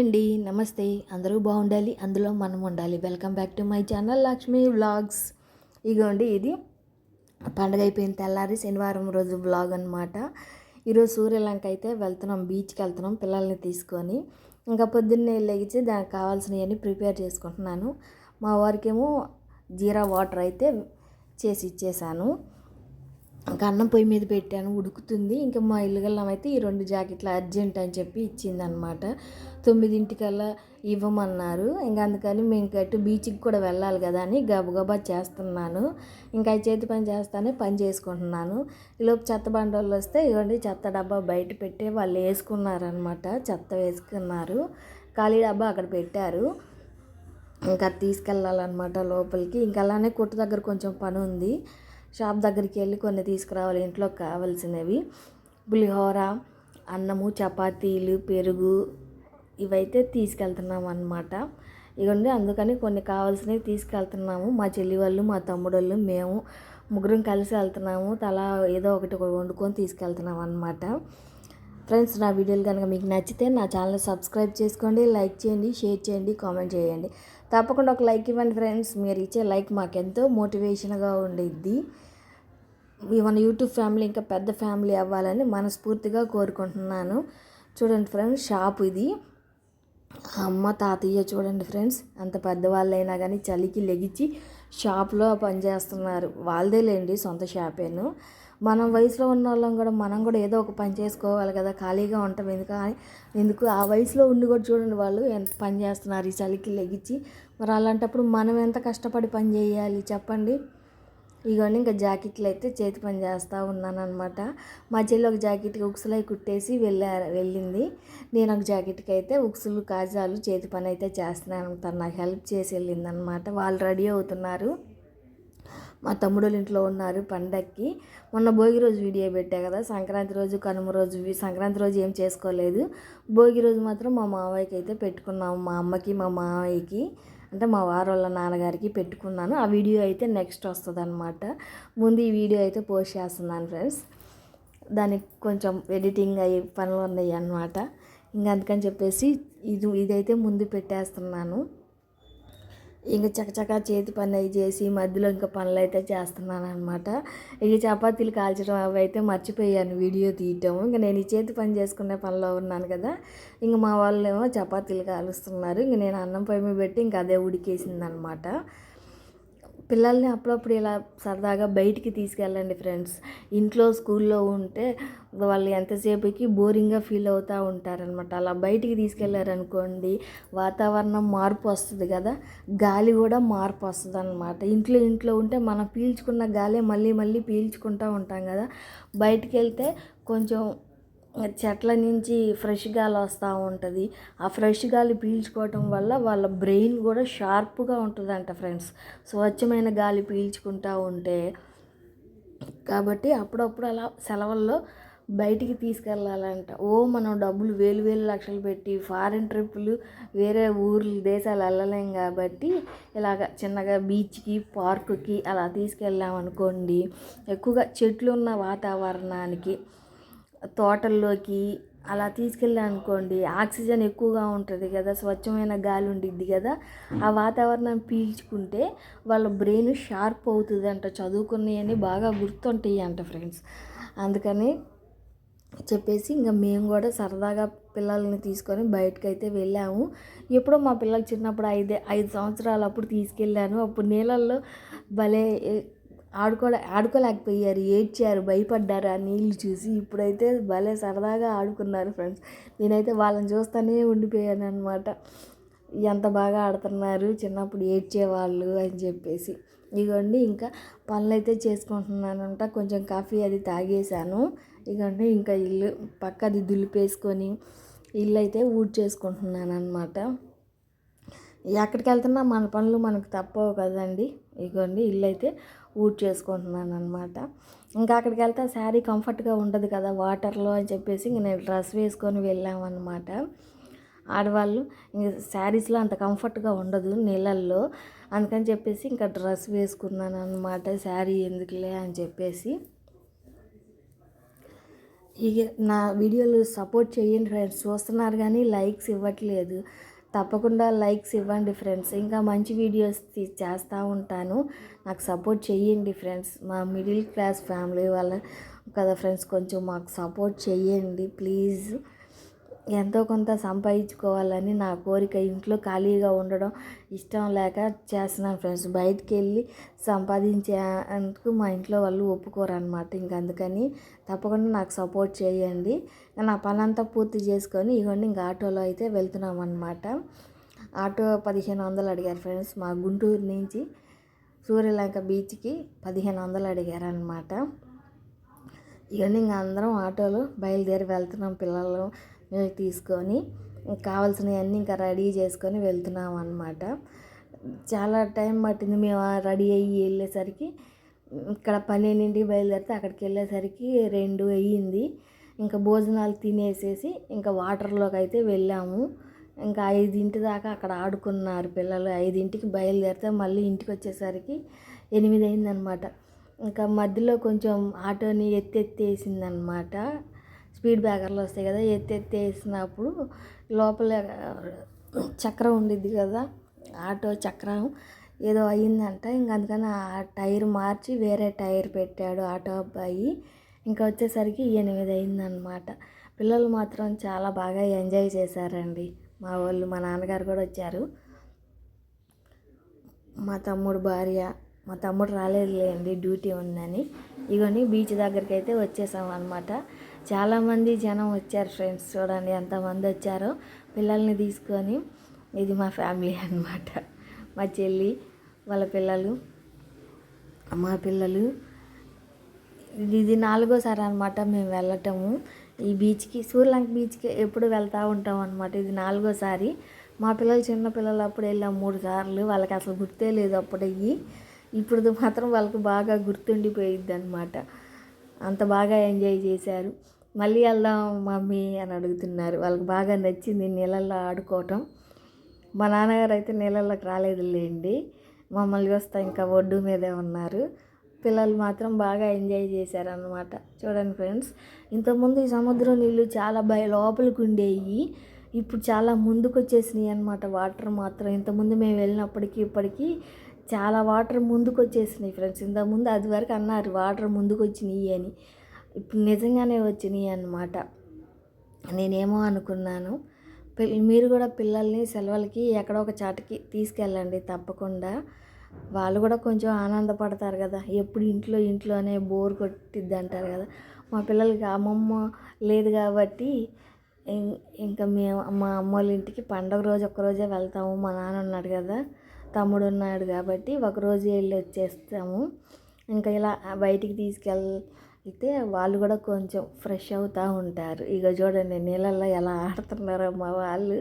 అండి. నమస్తే. అందరూ బాగుండాలి. అందులో మనం ఉండాలి. Welcome back to my channel Lakshmi vlogs ఇగోండి ఇది పండగ అయిపోయిన తెల్లారి శనివారం రోజు వ్లాగ్ అనమాట ఈరోజు సూర్యలంక అయితే వెళ్తున్నాం బీచ్కి వెళ్తున్నాం పిల్లల్ని తీసుకొని. ఇంకా పొద్దున్నే లెగిచి దానికి కావాల్సినవన్నీ ప్రిపేర్ చేసుకుంటున్నాను. మా వారికేమో జీరా వాటర్ అయితే చేసి ఇచ్చేసాను. ఇంకా అన్నం పొయ్యి మీద పెట్టాను ఉడుకుతుంది. ఇంకా మా ఇల్లుగల్లం అయితే ఈ రెండు జాకెట్లు అర్జెంట్ అని చెప్పి ఇచ్చిందనమాట. తొమ్మిదింటికల్లా ఇవ్వమన్నారు. ఇంకా అందుకని మేము గట్టు బీచ్కి కూడా వెళ్ళాలి కదా అని గబగబా చేస్తున్నాను. ఇంకా చేతి పని చేస్తానే పని చేసుకుంటున్నాను. ఈలోపు చెత్త బండోళ్ళు వస్తే ఇవ్వండి చెత్త డబ్బా బయట పెట్టి వాళ్ళు వేసుకున్నారనమాట. చెత్త వేసుకున్నారు. ఖాళీ డబ్బా అక్కడ పెట్టారు. ఇంకా తీసుకెళ్ళాలన్నమాట లోపలికి. ఇంకా అలానే కొట్టు దగ్గర కొంచెం పని ఉంది షాప్ దగ్గరికి వెళ్ళి కొన్ని తీసుకురావాలి. ఇంట్లో కావాల్సినవి. పులిహోర అన్నము చపాతీలు పెరుగు ఇవైతే తీసుకెళ్తున్నాం అనమాట ఇవ్వండి అందుకని కొన్ని కావాల్సినవి తీసుకెళ్తున్నాము. మా చెల్లి వాళ్ళు మా తమ్ముడు మేము ముగ్గురం కలిసి వెళ్తున్నాము. తలా ఏదో ఒకటి వండుకొని తీసుకెళ్తున్నాం అనమాట ఫ్రెండ్స్ నా వీడియోలు కనుక మీకు నచ్చితే నా ఛానల్ సబ్స్క్రైబ్ చేసుకోండి లైక్ చేయండి షేర్ చేయండి కామెంట్ చేయండి. తప్పకుండా ఒక లైక్ ఇవ్వండి ఫ్రెండ్స్. మీరు ఇచ్చే లైక్ మాకెంతో మోటివేషన్గా ఉండిద్ది. మన యూట్యూబ్ ఫ్యామిలీ ఇంకా పెద్ద ఫ్యామిలీ అవ్వాలని మనస్ఫూర్తిగా కోరుకుంటున్నాను. చూడండి ఫ్రెండ్స్ షాప్ ఇది. అమ్మ తాతయ్య చూడండి ఫ్రెండ్స్ అంత పెద్దవాళ్ళైనా కానీ చలికి లెగిచి షాప్లో పనిచేస్తున్నారు వాళ్ళదే లేండి సొంత షాపేను. మనం వయసులో ఉన్న వాళ్ళం కూడా మనం కూడా ఏదో ఒక పని చేసుకోవాలి కదా ఖాళీగా ఉంటాం ఎందుకు? ఎందుకు? ఆ వయసులో ఉండి కూడా చూడండి వాళ్ళు ఎంత పని చేస్తున్నారు ఈ చలికి లెగిచి. మరి అలాంటప్పుడు మనం ఎంత కష్టపడి పని చేయాలి? చెప్పండి. ఇగోండి ఇంకా జాకెట్లు అయితే చేతి పని చేస్తూ ఉన్నాను అనమాట మా చెల్లి ఒక జాకెట్కి ఉక్సులై కుట్టేసి వెళ్ళారు వెళ్ళింది. నేను ఒక జాకెట్కి అయితే ఉక్సులు కాజాలు చేతి పని అయితే చేస్తున్నాను. తను నాకు హెల్ప్ చేసి వెళ్ళింది అనమాట వాళ్ళు రెడీ అవుతున్నారు. మా తమ్ముడు ఇంట్లో ఉన్నారు పండక్కి. మొన్న భోగి రోజు వీడియో పెట్టా కదా సంక్రాంతి రోజు కనుమ రోజు సంక్రాంతి రోజు ఏం చేసుకోలేదు. భోగి రోజు మాత్రం మా మావయ్యకి అయితే పెట్టుకున్నాము మా అమ్మకి మా మావయ్యకి. అంటే మా వారు వాళ్ళ నాన్నగారికి పెట్టుకున్నాను. ఆ వీడియో అయితే నెక్స్ట్ వస్తుంది అనమాట ముందు ఈ వీడియో అయితే పోస్ట్ చేస్తున్నాను ఫ్రెండ్స్. దానికి కొంచెం ఎడిటింగ్ అయ్యి పనులు ఉన్నాయి అన్నమాట ఇంకా అందుకని చెప్పేసి ఇది ఇదైతే ముందు పెట్టేస్తున్నాను. ఇంకా చకచకా చేతి పని అవి చేసి మధ్యలో ఇంకా పనులు అయితే చేస్తున్నాను అనమాట ఇక చపాతీలు కాల్చడం అవి అయితే మర్చిపోయాను వీడియో తీయటం. ఇంకా నేను ఈ చేతి పని చేసుకునే పనిలో ఉన్నాను కదా ఇంక మా వాళ్ళు ఏమో చపాతీలు కాలుస్తున్నారు. ఇంక నేను అన్నం పొయ్యి పెట్టి ఇంకా అదే ఉడికేసింది అనమాట పిల్లల్ని అప్పుడప్పుడు ఇలా సరదాగా బయటికి తీసుకెళ్ళండి ఫ్రెండ్స్. ఇంట్లో స్కూల్లో ఉంటే వాళ్ళు ఎంతసేపుకి బోరింగ్గా ఫీల్ అవుతూ ఉంటారనమాట అలా బయటికి తీసుకెళ్ళారనుకోండి వాతావరణం మార్పు వస్తుంది కదా గాలి కూడా మార్పు వస్తుంది అనమాట ఇంట్లో ఇంట్లో ఉంటే మనం పీల్చుకున్న గాలి మళ్ళీ మళ్ళీ పీల్చుకుంటూ ఉంటాం కదా. బయటికి వెళ్తే కొంచెం చెట్ల నుంచి ఫ్రెష్ గాలి వస్తూ ఉంటుంది. ఆ ఫ్రెష్ గాలి పీల్చుకోవటం వల్ల వాళ్ళ బ్రెయిన్ కూడా షార్ప్గా ఉంటుందంట ఫ్రెండ్స్. స్వచ్ఛమైన గాలి పీల్చుకుంటూ ఉంటే. కాబట్టి అప్పుడప్పుడు అలా సెలవుల్లో బయటికి తీసుకెళ్ళాలంట. ఓ మనం డబ్బులు వేలు వేలు లక్షలు పెట్టి ఫారిన్ ట్రిప్పులు వేరే ఊర్లు దేశాలు వెళ్ళలేం కాబట్టి ఇలాగ చిన్నగా బీచ్కి పార్కుకి అలా తీసుకెళ్ళామనుకోండి ఎక్కువగా చెట్లు ఉన్న వాతావరణానికి తోటల్లోకి అలా తీసుకెళ్ళా అనుకోండి ఆక్సిజన్ ఎక్కువగా ఉంటుంది కదా స్వచ్ఛమైన గాలి ఉండిద్ది కదా ఆ వాతావరణం పీల్చుకుంటే వాళ్ళ బ్రెయిన్ షార్ప్ అవుతుంది అంట చదువుకున్నాయని బాగా గుర్తుంటాయి అంట ఫ్రెండ్స్. అందుకని చెప్పేసి ఇంకా మేము కూడా సరదాగా పిల్లల్ని తీసుకొని బయటకు అయితే వెళ్ళాము. ఎప్పుడో మా పిల్లలు చిన్నప్పుడు ఐదు ఐదు సంవత్సరాలు అప్పుడు తీసుకెళ్ళాను. అప్పుడు నీళ్ళల్లో భలే ఆడుకోలే ఆడుకోలేకపోయారు ఏడ్చారు భయపడ్డారు ఆ నీళ్ళు చూసి. ఇప్పుడైతే భలే సరదాగా ఆడుకున్నారు ఫ్రెండ్స్. నేనైతే వాళ్ళని చూస్తూనే ఉండిపోయాను అనమాట ఎంత బాగా ఆడుతున్నారు చిన్నప్పుడు ఏడ్చేవాళ్ళు అని చెప్పేసి. ఇగోండి ఇంకా పనులు అయితే చేసుకుంటున్నానంట. కొంచెం కాఫీ అది తాగేశాను. ఇగోండి ఇంకా ఇల్లు పక్కది దులిపేసుకొని ఇల్లు అయితే ఊడ్ చేసుకుంటున్నాను అనమాట ఎక్కడికి వెళ్తున్నా మన పనులు మనకు తప్పవు కదండి. ఇగోండి ఇల్లు అయితే ఊడ్ చేసుకుంటున్నాను అనమాట ఇంకా అక్కడికి వెళ్తే శారీ కంఫర్ట్గా ఉండదు కదా వాటర్లో అని చెప్పేసి ఇంక నేను డ్రెస్ వేసుకొని వెళ్ళామన్నమాట ఆడవాళ్ళు ఇంక శారీస్లో అంత కంఫర్ట్గా ఉండదు నీళ్ళల్లో. అందుకని చెప్పేసి ఇంకా డ్రెస్ వేసుకున్నాను అనమాట శారీ ఎందుకులే అని చెప్పేసి. ఇక నా వీడియోలు సపోర్ట్ చేయండి ఫ్రెండ్స్. చూస్తున్నారు కానీ లైక్స్ ఇవ్వట్లేదు. తప్పకుండా లైక్స్ ఇవ్వండి ఫ్రెండ్స్. ఇంకా మంచి వీడియోస్ చేస్తూ ఉంటాను. నాకు సపోర్ట్ చేయండి ఫ్రెండ్స్. మా మిడిల్ క్లాస్ ఫ్యామిలీ వాళ్ళ కదా ఫ్రెండ్స్? కొంచెం మాకు సపోర్ట్ చేయండి ప్లీజ్. ఎంతో కొంత సంపాదించుకోవాలని నా కోరిక. ఇంట్లో ఖాళీగా ఉండడం ఇష్టం లేక చేస్తున్నాను ఫ్రెండ్స్. బయటికి వెళ్ళి సంపాదించేందుకు మా ఇంట్లో వాళ్ళు ఒప్పుకోరు అనమాట ఇంక అందుకని తప్పకుండా నాకు సపోర్ట్ చేయండి. నా పని అంతా పూర్తి చేసుకొని ఇవ్వండి ఇంకా ఆటోలో అయితే వెళ్తున్నాం అనమాట ఆటో పదిహేను వందలు అడిగారు ఫ్రెండ్స్. మా గుంటూరు నుంచి సూర్యలంక బీచ్కి పదిహేను వందలు అడిగారు అనమాట ఇవన్నీ ఇంకా అందరం ఆటోలో బయలుదేరి వెళ్తున్నాం పిల్లలు. తీసుకొని కావాల్సినవన్నీ ఇంకా రెడీ చేసుకొని వెళ్తున్నాం అనమాట చాలా టైం పట్టింది మేము రెడీ అయ్యి వెళ్ళేసరికి. ఇక్కడ పన్నెండింటికి బయలుదేరితే అక్కడికి వెళ్ళేసరికి రెండు అయ్యింది. ఇంకా భోజనాలు తినేసేసి ఇంకా వాటర్లోకి అయితే వెళ్ళాము. ఇంకా ఐదింటి దాకా అక్కడ ఆడుకున్నారు పిల్లలు. ఐదింటికి బయలుదేరితే మళ్ళీ ఇంటికి వచ్చేసరికి ఎనిమిది అయిందనమాట ఇంకా మధ్యలో కొంచెం ఆటోని ఎత్తెత్తేసిందనమాట స్పీడ్ బ్రేకర్లు వస్తాయి కదా ఎత్తెత్తేసినప్పుడు లోపల చక్రం ఉండిద్ది కదా ఆటో చక్రం ఏదో అయ్యిందంట. ఇంక అందుకని ఆ టైర్ మార్చి వేరే టైర్ పెట్టాడు ఆటో అబ్బాయి. ఇంకా వచ్చేసరికి ఎనిమిది అయిందనమాట పిల్లలు మాత్రం చాలా బాగా ఎంజాయ్ చేశారండి. మా వాళ్ళు మా నాన్నగారు కూడా వచ్చారు. మా తమ్ముడు భార్య మా తమ్ముడు రాలేదులేండి డ్యూటీ ఉందని. ఇవన్నీ బీచ్ దగ్గరికి అయితే వచ్చేసాం అనమాట చాలామంది జనం వచ్చారు ఫ్రెండ్స్ చూడండి ఎంతమంది వచ్చారో. పిల్లల్ని తీసుకొని ఇది మా ఫ్యామిలీ అన్నమాట. మా చెల్లి వాళ్ళ పిల్లలు మా పిల్లలు. ఇది ఇది నాలుగోసారి అనమాట మేము వెళ్ళటము. ఈ బీచ్కి సూర్యలంక బీచ్కి ఎప్పుడు వెళ్తూ ఉంటాం అనమాట ఇది నాలుగోసారి. మా పిల్లలు చిన్న పిల్లలు అప్పుడు వెళ్ళాం మూడు సార్లు. వాళ్ళకి అసలు గుర్తే లేదు అప్పుడు ఇప్పుడు మాత్రం వాళ్ళకి బాగా గుర్తుండిపోయిద్ది అనమాట అంత బాగా ఎంజాయ్ చేశారు. మళ్ళీ వెళ్దాం మమ్మీ అని అడుగుతున్నారు. వాళ్ళకి బాగా నచ్చింది నీళ్ళల్లో ఆడుకోవటం. మా నాన్నగారు అయితే నీళ్ళలోకి రాలేదులేండి. మమ్మల్ని చూస్తా ఇంకా ఒడ్డు మీదే ఉన్నారు. పిల్లలు మాత్రం బాగా ఎంజాయ్ చేశారనమాట చూడండి ఫ్రెండ్స్ ఇంతకుముందు ఈ సముద్రం నీళ్ళు చాలా భయ లోపలికి ఉండేవి. ఇప్పుడు చాలా ముందుకు వచ్చేసినాయి అనమాట వాటర్ మాత్రం ఇంతకుముందు మేము వెళ్ళినప్పటికీ ఇప్పటికీ చాలా వాటర్ ముందుకు వచ్చేసినాయి ఫ్రెండ్స్. ఇంతకుముందు అది వరకు అన్నారు వాటర్ ముందుకు వచ్చినాయి అని. ఇప్పుడు నిజంగానే వచ్చినాయి అన్నమాట. నేనేమో అనుకున్నాను. మీరు కూడా పిల్లల్ని సెలవులకి ఎక్కడో ఒక చాటకి తీసుకెళ్ళండి తప్పకుండా. వాళ్ళు కూడా కొంచెం ఆనందపడతారు కదా. ఎప్పుడు ఇంట్లో ఇంట్లోనే బోర్ కొట్టిద్ది అంటారు కదా. మా పిల్లలకి అమ్మమ్మ లేదు కాబట్టి ఇం- ఇంకా మేము మా అమ్మ వాళ్ళ ఇంటికి పండగ రోజు ఒక్కరోజే వెళ్తాము. మా నాన్న ఉన్నాడు కదా. తమ్ముడు ఉన్నాడు కాబట్టి ఒకరోజు వెళ్ళి వచ్చేస్తాము. ఇంకా ఇలా బయటికి తీసుకెళ్తే వాళ్ళు కూడా కొంచెం ఫ్రెష్ అవుతూ ఉంటారు. ఇక చూడండి నీళ్ళల్లో ఎలా ఆడుతున్నారో మా వాళ్ళు.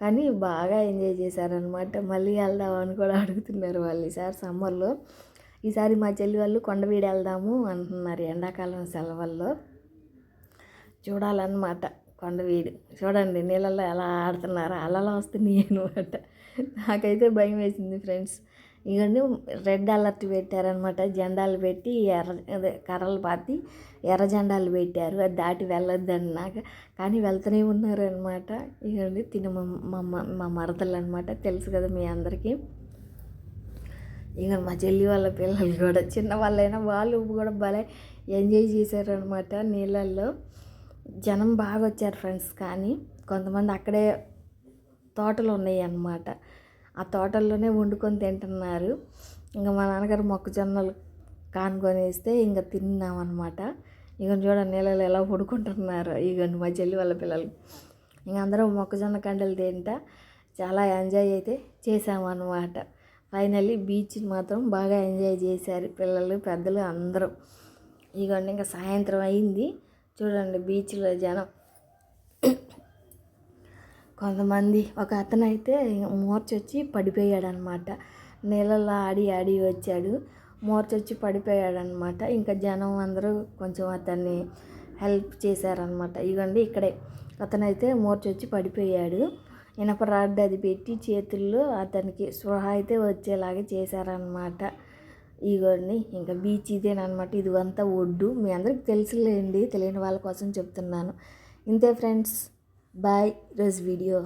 కానీ బాగా ఎంజాయ్ చేశారనమాట మళ్ళీ వెళ్దామని కూడా అడుగుతున్నారు వాళ్ళు ఈసారి సమ్మర్లో. ఈసారి మా చెల్లి వాళ్ళు కొండవీడు వెళ్దాము అంటున్నారు ఎండాకాలం సెలవుల్లో. చూడాలన్నమాట. కొండవీడు చూడండి నీళ్ళల్లో ఎలా ఆడుతున్నారు. అలలు వస్తున్నాయి అనమాట నాకైతే భయం వేసింది ఫ్రెండ్స్. ఇవన్నీ రెడ్ అలర్ట్ పెట్టారనమాట జెండాలు పెట్టి ఎర్ర అదే కర్రలు పాతి ఎర్ర జెండాలు పెట్టారు. అది దాటి వెళ్ళొద్దని నాకు. కానీ వెళ్తూనే ఉన్నారు అనమాట ఇవన్నీ తిన మా మా మా మరదలు అనమాట తెలుసు కదా మీ అందరికీ. ఇక మా చెల్లి వాళ్ళ పిల్లలు కూడా చిన్న వాళ్ళైనా వాళ్ళు కూడా భలే ఎంజాయ్ చేశారనమాట నీళ్ళల్లో. జనం బాగా వచ్చారు ఫ్రెండ్స్ కానీ కొంతమంది అక్కడే తోటలు ఉన్నాయి అన్నమాట ఆ తోటల్లోనే వండుకొని తింటున్నారు. ఇంకా మా నాన్నగారు మొక్కజొన్నలు కానుకొని వేస్తే ఇంకా తిన్నాం అనమాట ఇక చూడండి నీళ్ళలో ఎలా వండుకుంటున్నారు ఇక మా చెల్లి వాళ్ళ పిల్లలు. ఇంక అందరం మొక్కజొన్న కండలు తింటా చాలా ఎంజాయ్ అయితే చేసామన్నమాట ఫైనల్లీ బీచ్ మాత్రం బాగా ఎంజాయ్ చేశారు పిల్లలు పెద్దలు అందరూ. ఇగోండి ఇంకా సాయంత్రం అయింది. చూడండి బీచ్లో జనం. కొంతమంది ఒక అతను అయితే మూర్చొచ్చి పడిపోయాడు అనమాట ఆడి ఆడి వచ్చాడు. మూర్చొచ్చి పడిపోయాడు అనమాట ఇంకా జనం అందరూ కొంచెం అతన్ని హెల్ప్ చేశారనమాట. ఇవ్వండి ఇక్కడే. అతనైతే మూర్చొచ్చి పడిపోయాడు. ఇనప రాడ్ అది పెట్టి చేతుల్లో అతనికి స్పృహ అయితే వచ్చేలాగా చేశారనమాట. ఇగోండి ఇంకా బీచ్ ఇదేనమాట ఇది అంతా ఒడ్డు. మీ అందరికి తెలుసులేండి తెలియని వాళ్ళ కోసం చెప్తున్నాను. ఇంతే ఫ్రెండ్స్ బాయ్. రోజు వీడియో.